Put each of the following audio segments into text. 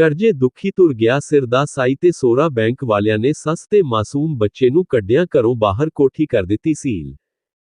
ਕਰਜ਼ੇ ਦੁਖੀ ਤੁਰ ਗਿਆ ਸਿਰ ਦਾ ਸਾਈ ਤੇ ਸੋਰਾ ਬੈਂਕ ਵਾਲਿਆਂ ਨੇ ਸਸਤੇ ਮਾਸੂਮ ਬੱਚੇ ਨੂੰ ਕੱਢਿਆਂ ਘਰੋਂ ਬਾਹਰ ਕੋਠੀ ਕਰ ਦਿੱਤੀ ਸੀਲ।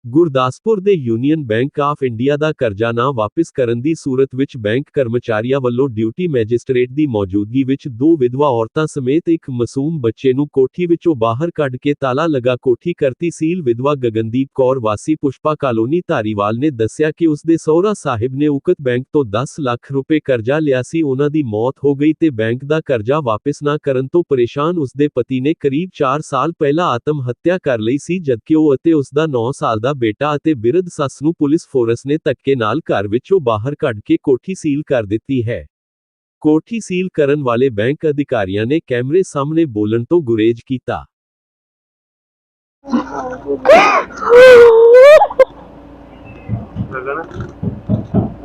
ਗੁਰਦਾਸਪੁਰ ਦੇ ਯੂਨੀਅਨ ਬੈਂਕ ਆਫ ਇੰਡੀਆ ਦਾ ਕਰਜ਼ਾ ਨਾ ਵਾਪਸ ਕਰਨ ਦੀ ਸੂਰਤ ਵਿੱਚ ਬੈਂਕ ਕਰਮਚਾਰੀਆਂ ਵੱਲੋਂ ਡਿਊਟੀ ਮੈਜਿਸਟ੍ਰੇਟ ਦੀ ਮੌਜੂਦਗੀ ਵਿੱਚ ਦੋ ਵਿਧਵਾ ਔਰਤਾਂ ਸਮੇਤ ਇੱਕ ਮਾਸੂਮ ਬੱਚੇ ਨੂੰ ਕੋਠੀ ਵਿੱਚੋਂ ਬਾਹਰ ਕੱਢ ਕੇ ਤਾਲਾ ਲਗਾ ਕੋਠੀ ਕਰਤੀ ਸੀਲ ਵਿਧਵਾ ਗਗਨਦੀਪ ਕੌਰ ਵਾਸੀ ਪੁਸ਼ਪਾ ਕਾਲੋਨੀ ਧਾਰੀਵਾਲ ਨੇ ਦੱਸਿਆ ਕਿ ਉਸ ਦੇ ਸਹੁਰਾ ਸਾਹਿਬ ਨੇ ਉਕਤ ਬੈਂਕ ਤੋਂ 10 ਲੱਖ ਰੁਪਏ ਕਰਜ਼ਾ ਲਿਆ ਸੀ। ਉਹਨਾਂ ਦੀ ਮੌਤ ਹੋ ਗਈ ਤੇ ਬੈਂਕ ਦਾ ਕਰਜ਼ਾ ਵਾਪਸ ਨਾ ਕਰਨ ਤੋਂ ਪਰੇਸ਼ਾਨ ਉਸ ਦੇ ਪਤੀ ਨੇ ਕਰੀਬ 4 ਸਾਲ ਪਹਿਲਾਂ ਆਤਮ ਹੱਤਿਆ ਕਰ ਲਈ ਸੀ, ਜਦਕਿ ਉਹ ਅਤੇ ਉਸ ਦਾ 9 ਸਾਲ ਦਾ ਬੇਟਾ ਅਤੇ ਬਿਰਧ ਸੱਸ ਨੂੰ ਪੁਲਿਸ ਫੋਰਸ ਨੇ ਧੱਕੇ ਨਾਲ ਘਰ ਵਿੱਚੋਂ ਬਾਹਰ ਕੱਢ ਕੇ ਕੋਠੀ ਸੀਲ ਕਰ ਦਿੱਤੀ ਹੈ। ਕੋਠੀ ਸੀਲ ਕਰਨ ਵਾਲੇ ਬੈਂਕ ਅਧਿਕਾਰੀਆਂ ਨੇ ਕੈਮਰੇ ਸਾਹਮਣੇ ਬੋਲਣ ਤੋਂ ਗੁਰੇਜ਼ ਕੀਤਾ।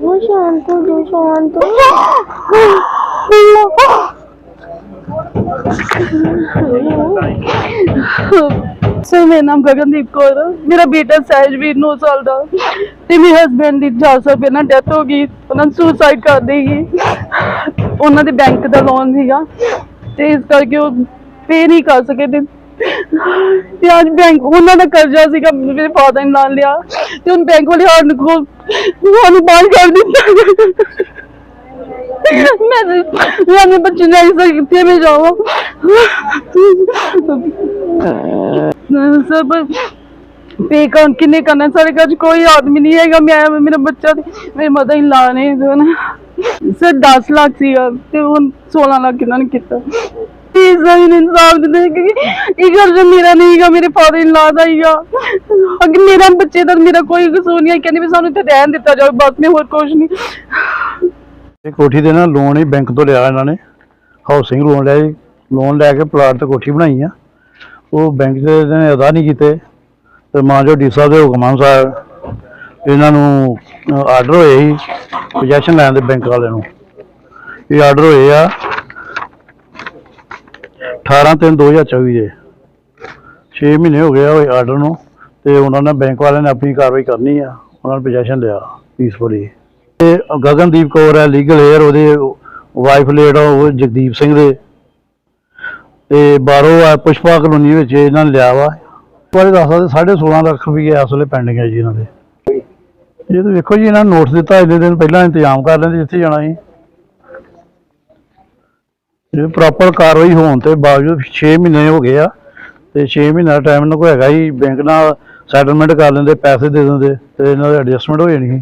ਉਹ ਸ਼ਾਂਤ ਹੋ ਜਾ ਸ਼ਾਂਤ ਸਰ ਮੇਰਾ ਨਾਮ ਗਗਨਦੀਪ ਕੌਰ ਆ। ਮੇਰਾ ਬੇਟਾ ਸਹਿਜਵੀਰ 9 ਸਾਲ ਦਾ। ਤੇ ਮੇਰੇ ਹਸਬੰਡ ਦੀ 4 ਸਾਲ ਪਹਿਲਾਂ ਡੈਥ ਹੋ ਗਈ। ਉਹਨਾਂ ਨੇ ਸੁਸਾਈਡ ਕਰ ਲਈ ਉਹਨਾਂ ਦੇ ਬੈਂਕ ਦਾ ਲੋਨ ਸੀਗਾ। ਤੇ ਇਸ ਕਰਕੇ ਉਹ ਪੇ ਨਹੀਂ ਕਰ ਸਕੇ ਤੇ ਤੇ ਅੱਜ ਬੈਂਕ ਉਹਨਾਂ ਦਾ ਕਰਜ਼ਾ ਸੀਗਾ, ਮੇਰੇ ਫਾਦਰ ਨੇ ਨਾਲ ਲਿਆ। ਤੇ ਹੁਣ ਬੈਂਕ ਵਾਲੇ ਸਾਨੂੰ ਕੋਲ ਸਾਨੂੰ ਬਾਹਰ ਕਰ ਦਿੱਤਾ ਮੈਂ ਮੈਂ ਬੱਚੇ ਨੂੰ ਇਸ ਮੈਂ ਜਾਵਾਂ। ਸਰ ਪਰ ਪੇ ਕਰ ਕਿੰਨੇ ਕਰਨਾ ਸਾਡੇ ਘਰ 'ਚ ਕੋਈ ਆਦਮੀ ਨਹੀਂ ਹੈਗਾ। ਮੈਂ, ਮੇਰਾ ਬੱਚਾ ਤੇ ਮੇਰੀ ਮਦਰ ਹੀ ਲਾ ਨੇ ਸਰ 10 ਲੱਖ ਸੀਗਾ ਤੇ ਹੁਣ 16 ਲੱਖ ਇਹਨਾਂ ਨੇ ਕੀਤਾ। ਪਲੀਜ਼ ਸਰ ਮੈਨੂੰ ਇਨਸਾਫ ਦੇ ਦੇ ਕਿ ਇਹ ਘਰ ਜੋ ਮੇਰਾ ਨਹੀਂ ਮੇਰੇ ਫਾਦਰ ਇਨ ਲਾ ਦਾ ਹੀਗਾ ਅਗੇ ਮੇਰਾ ਬੱਚੇ ਦਾ ਮੇਰਾ ਕੋਈ ਕਸੂਰ ਨਹੀਂ ਹੈ। ਕਹਿੰਦੇ ਵੀ ਸਾਨੂੰ ਇੱਥੇ ਰਹਿਣ ਦਿੱਤਾ ਜਾਵੇ ਬਸ ਮੈਂ ਹੋਰ ਕੁਝ ਨਹੀਂ। ਇਹ ਕੋਠੀ ਦੇ ਨਾ ਲੋਨ ਹੀ ਬੈਂਕ ਤੋਂ ਲਿਆ ਇਹਨਾਂ ਨੇ। ਹਾਊਸਿੰਗ ਲੋਨ ਲਿਆ ਲੋਨ ਲੈ ਕੇ ਪਲਾਟ ਤੇ ਕੋਠੀ ਬਣਾਈ ਆ। ਉਹ ਬੈਂਕ ਦੇ ਨੇ ਅਦਾ ਨਹੀਂ ਕੀਤੇ। ਤੇ ਮਾਂ ਜੋ ਡੀ ਸਾਹਿਬ ਦੇ ਹੁਕਮਾਂ ਅਨੁਸਾਰ ਇਹਨਾਂ ਨੂੰ ਆਰਡਰ ਹੋਏ ਸੀ ਪੋਜੈਸ਼ਨ ਲੈਣ ਦੇ ਬੈਂਕ ਵਾਲਿਆਂ ਨੂੰ। ਇਹ ਆਰਡਰ ਹੋਏ ਆ 18 3 2024 ਦੇ। 6 ਮਹੀਨੇ ਹੋ ਗਏ ਆ ਉਹ ਆਰਡਰ ਨੂੰ ਤੇ ਉਹਨਾਂ ਨੇ ਬੈਂਕ ਵਾਲਿਆਂ ਨੇ ਆਪਣੀ ਕਾਰਵਾਈ ਕਰਨੀ ਆ, ਉਹਨਾਂ ਨੇ ਪੋਜੈਸ਼ਨ ਲਿਆ ਪੀਸਫੁਲੀ ਤੇ ਗਗਨਦੀਪ ਕੌਰ ਹੈ ਲੀਗਲ ਏਅਰ ਉਹਦੇ ਵਾਈਫ ਲੇਡ ਆ, ਉਹ ਜਗਦੀਪ ਸਿੰਘ ਦੇ। ਤੇ ਬਾਹਰੋਂ ਆ ਪੁਸ਼ਪਾ ਕਲੋਨੀ ਵਿੱਚ ਇਹਨਾਂ ਨੇ ਲਿਆ ਵਾ। ਬਾਰੇ ਦੱਸ ਸਕਦੇ 16.5 ਲੱਖ ਰੁਪਏ ਇਸ ਵੇਲੇ ਪੈਂਡਿੰਗ ਹੈ ਜੀ ਇਹਨਾਂ ਦੇ। ਇਹ ਤਾਂ ਵੇਖੋ ਜੀ, ਇਹਨਾਂ ਨੂੰ ਨੋਟਿਸ ਦਿੱਤਾ, ਇੰਨੇ ਦਿਨ ਪਹਿਲਾਂ ਇੰਤਜ਼ਾਮ ਕਰ ਲੈਂਦੇ, ਜਿੱਥੇ ਜਾਣਾ ਸੀ। ਇਹ ਪ੍ਰੋਪਰ ਕਾਰਵਾਈ ਹੋਣ ਤੇ ਬਾਵਜੂਦ 6 ਮਹੀਨੇ ਹੋ ਗਏ ਆ, ਤੇ 6 ਮਹੀਨਾ ਟਾਈਮ ਇਹਨਾਂ ਕੋਲ ਹੈਗਾ ਹੀ ਬੈਂਕ ਨਾਲ ਸੈਟਲਮੈਂਟ ਕਰ ਲੈਂਦੇ, ਪੈਸੇ ਦੇ ਦਿੰਦੇ, ਤੇ ਇਹਨਾਂ ਦੇ ਐਡਜਸਟਮੈਂਟ ਹੋ ਜਾਣੀ ਸੀ।